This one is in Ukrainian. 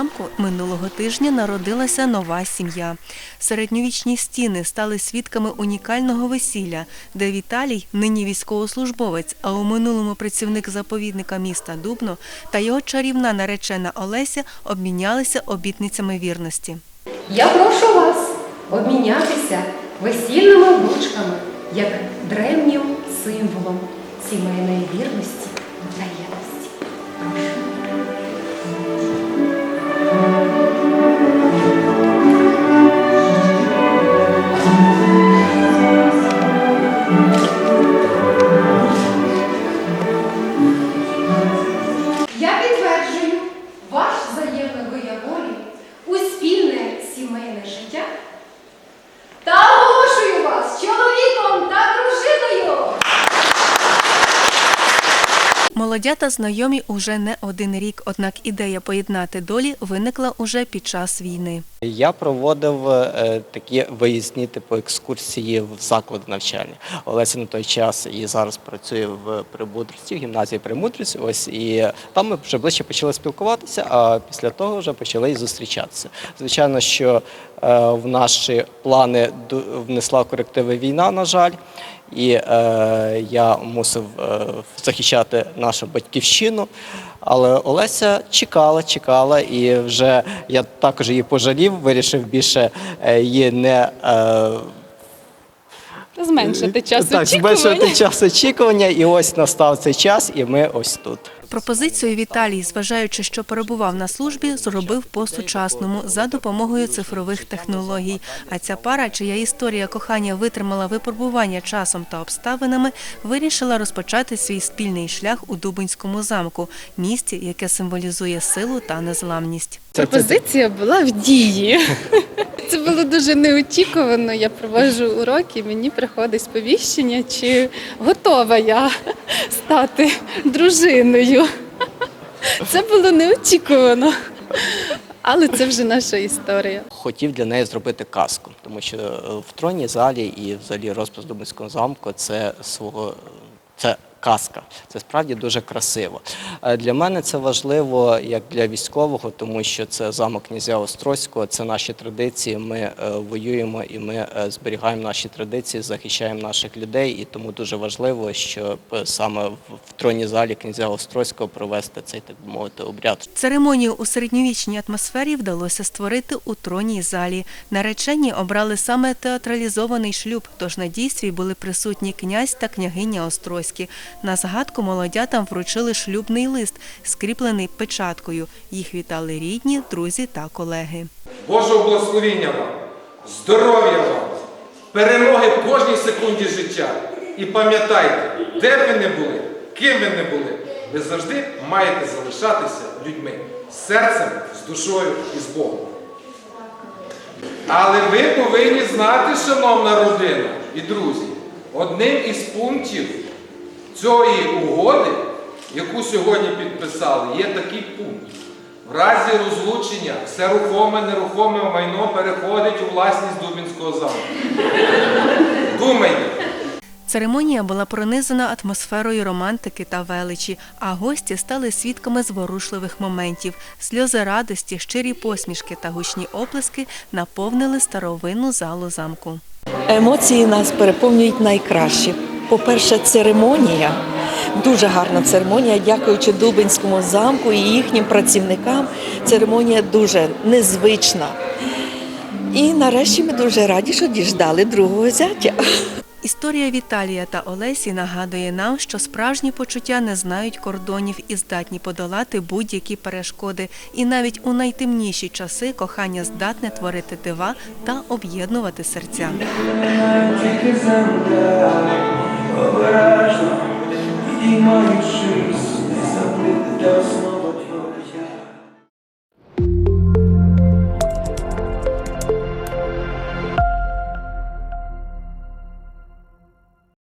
замку минулого тижня народилася нова сім'я. Середньовічні стіни стали свідками унікального весілля, де Віталій, нині військовослужбовець, а у минулому працівник заповідника міста Дубно та його чарівна наречена Олеся обмінялися обітницями вірності. Я прошу вас обмінятися весільними ручками як древнім символом сімейної вірності та Молодята знайомі уже не один рік, однак ідея поєднати долі виникла уже під час війни. Я проводив е, такі виїзні типу екскурсії в заклади навчання. Олеся на той час і зараз працює в Премудрості, в гімназії Премудрості. Ось і там ми вже ближче почали спілкуватися, а після того вже почали і зустрічатися. Звичайно, що в наші плани внесла корективи війна, на жаль. І е, я мусив е, захищати нашу батьківщину. Але Олеся чекала, чекала, і вже я також її пожалів, вирішив більше е, її не е, Зменшити час так, очікування. зменшувати час очікування. І ось настав цей час, і ми ось тут. Пропозицію Віталій, зважаючи, що перебував на службі, зробив по-сучасному за допомогою цифрових технологій. А ця пара, чия історія кохання витримала випробування часом та обставинами, вирішила розпочати свій спільний шлях у Дубинському замку, місті, яке символізує силу та незламність. Пропозиція була в дії. Це було дуже неочікувано. Я проводжу уроки, мені приходить сповіщення, чи готова я стати дружиною. Це було неочікувано. Але це вже наша історія. Хотів для неї зробити казку, тому що е, в тронній залі і взагалі розпис Дубинського замку це свого це казка. Це справді дуже красиво. Е, Для мене це важливо як для військового, тому що це замок князя Острозького, це наші традиції. Ми е, воюємо і ми е, зберігаємо наші традиції, захищаємо наших людей. І тому дуже важливо, щоб е, саме в тронній залі князя Острозького провести цей так мовити обряд. Церемонію у середньовічній атмосфері вдалося створити у тронній залі. Наречені обрали саме театралізований шлюб, тож на дійстві були присутні князь та княгиня Острозькі. На згадку молодятам вручили шлюбний лист, скріплений печаткою. Їх вітали рідні, друзі та колеги. Божого благословіння вам, здоров'я вам, перемоги в кожній секунді життя. І пам'ятайте, де б ви не були, ким ви не були, ви завжди маєте залишатися людьми з серцем, з душою і з Богом. Але ви повинні знати, шановна родина і друзі, одним із пунктів цієї угоди, яку сьогодні підписали, є такий пункт. В разі розлучення все рухоме, нерухоме майно переходить у власність Дубінського замку. Думайте. Церемонія була пронизана атмосферою романтики та величі, а гості стали свідками зворушливих моментів. Сльози радості, щирі посмішки та гучні оплески наповнили старовинну залу замку. Емоції нас переповнюють найкраще. По-перше, церемонія, дуже гарна церемонія, дякуючи Дубинському замку і їхнім працівникам. Церемонія дуже незвична. І нарешті ми дуже раді, що діждали другого зятя. Історія Віталія та Олесі нагадує нам, що справжні почуття не знають кордонів і здатні подолати будь-які перешкоди. І навіть у найтемніші часи кохання здатне творити дива та об'єднувати серця. Обережно, підіймаючись, не забити до сну.